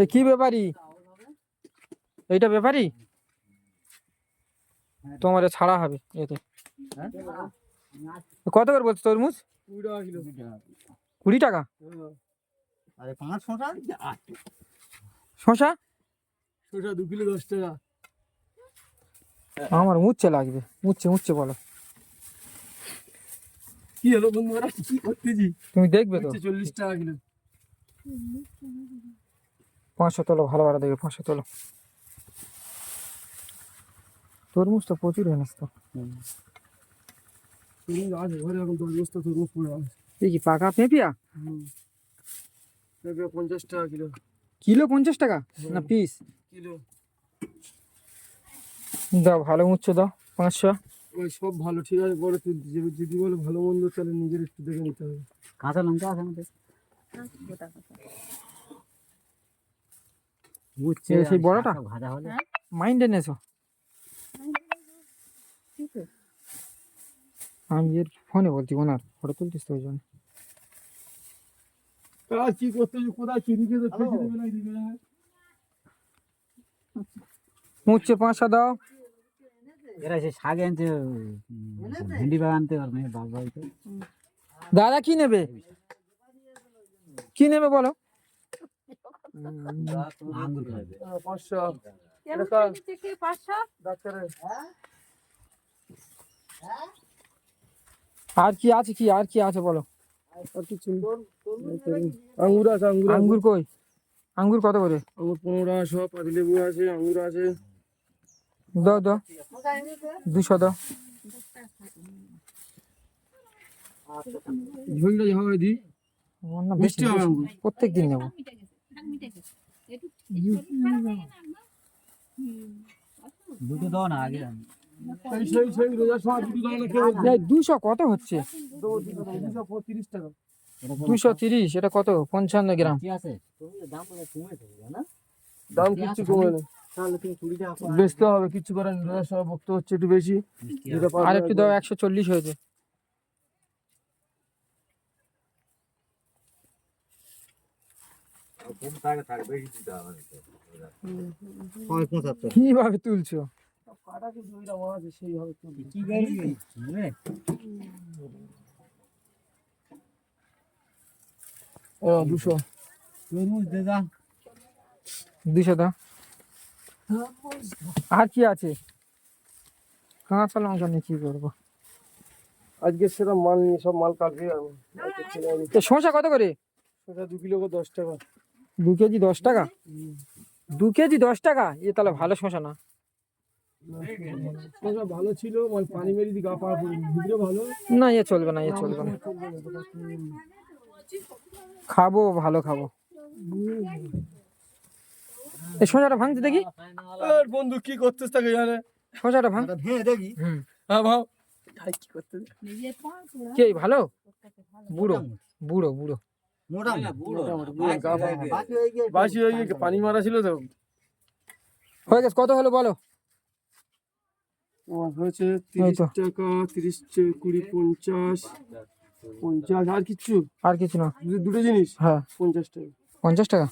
এ কি ব্যাপারই এইটা ব্যাপারই তোমার ছাড়া হবে এতে কত করে বলছো তরমুজ? কুড়ি টাকা। শশা? শসা দু কিলো দশ টাকা। আমার মুচ্ছে লাগবে মুচ্ছে মুচ্ছে বলো। কি হলো বন্ধুরা কি করতেছি? তুমি দেখবে তো। চল্লিশ টাকা কিলো। পাঁচশো তোলো ভালো ভালো দেখবে পাঁচশো তোলো। তরমুজ তো প্রচুর এনেছ তো কি পাকা পেঁপিয়া পেঁপে? পঞ্চাশ টাকা কিলো কিলো পঞ্চাশ টাকা? না পিস? কিলো। দাও ভালো মুচ্ছে দাও পাঁচশো। ওই সব ভালো ঠিক আছে বড় তুই যদি বলে ভালো মন্দ তাহলে নিজের একটু দেখে নিতে হবে। কাঁচা লঙ্কা আছে আমাদের। বুঝছে সেই বড়টা? ভাজা হলে। মাইন্ড এনেছো আমি এর ফোনে বলছি ওনার ফটো তুলতিস তো ওই জন্য। কাজ কি করতে কোথায়? চুরি খেতে ফেসে দেবে না এদিকে না। মুচ্ছে পাঁচশো দাও। এরা সে শাক আনতে ভেন্ডি বাগান আনতে পারবে বাবা দাদা কি নেবে? কি নেবে বলো? হ্যাঁ, পাঁচশো। আর কি আছে কি? আর কি আছে বলো। আর কিছু আঙ্গুর আছে আঙ্গুর আঙ্গুর কই? আঙ্গুর কত করে? আঙ্গুর পনেরো টাকা সব পাতি লেবু আছে আঙ্গুর আছে। দাও দাও। দুশো দাও। ঝোলটা হবে আঙ্গুর। প্রত্যেক দিন নেব। দুটো দাও না আগে দুশো কত হচ্ছে? দুশো তিরিশ এটা কত? পঞ্চান্ন গ্রাম। দাম কিচ্ছু কমে না। বেচতে হবে কিচ্ছু রোজার সময় বক্ত হচ্ছে একটু বেশি। আর একটু দাও একশো চল্লিশ হয়েছে হয় পঁচাত্তর কীভাবে তুলছো? কি আছে সেইভাবে চলবে কি গাড়ি ও দুশো। তরমুজ দে দাও দুশো দাও। আর কি আছে? কাঁচা লঙ্কা নিয়ে কি করব? আজকে সেটা মাল নিয়ে সব মাল কাটবে শসা কত করে? দু কিলো করে দশ টাকা। দু কেজি দশ টাকা? দু কেজি দশ টাকা? এ তাহলে ভালো শশা না। শসা ভালো ছিল মানে পানি মেরে গা পা ভালো? না এ চলবে না এ চলবে না। খাব ভালো খাব। এই শসাটা ভাঙতে দেখি। আর বন্ধু কি করতেছ তাকে জানে শসাটা ভাঙ ভেঙে দেখি। হুম। হ্যাঁ ভাও কি করতে কে ভালো? বুড়ো বুড়ো বুড়ো। হয়ে বাসি হয়ে গিয়ে পানি মারা ছিল তো। হয়ে গেছে কত হলো বলো? হয়েছে তিরিশ টাকা তিরিশ কুড়ি পঞ্চাশ। পঞ্চাশ আর কিচ্ছু আর কিছু না। দুটো- দুটো জিনিস? হ্যাঁ। পঞ্চাশ টাকা। পঞ্চাশ টাকা?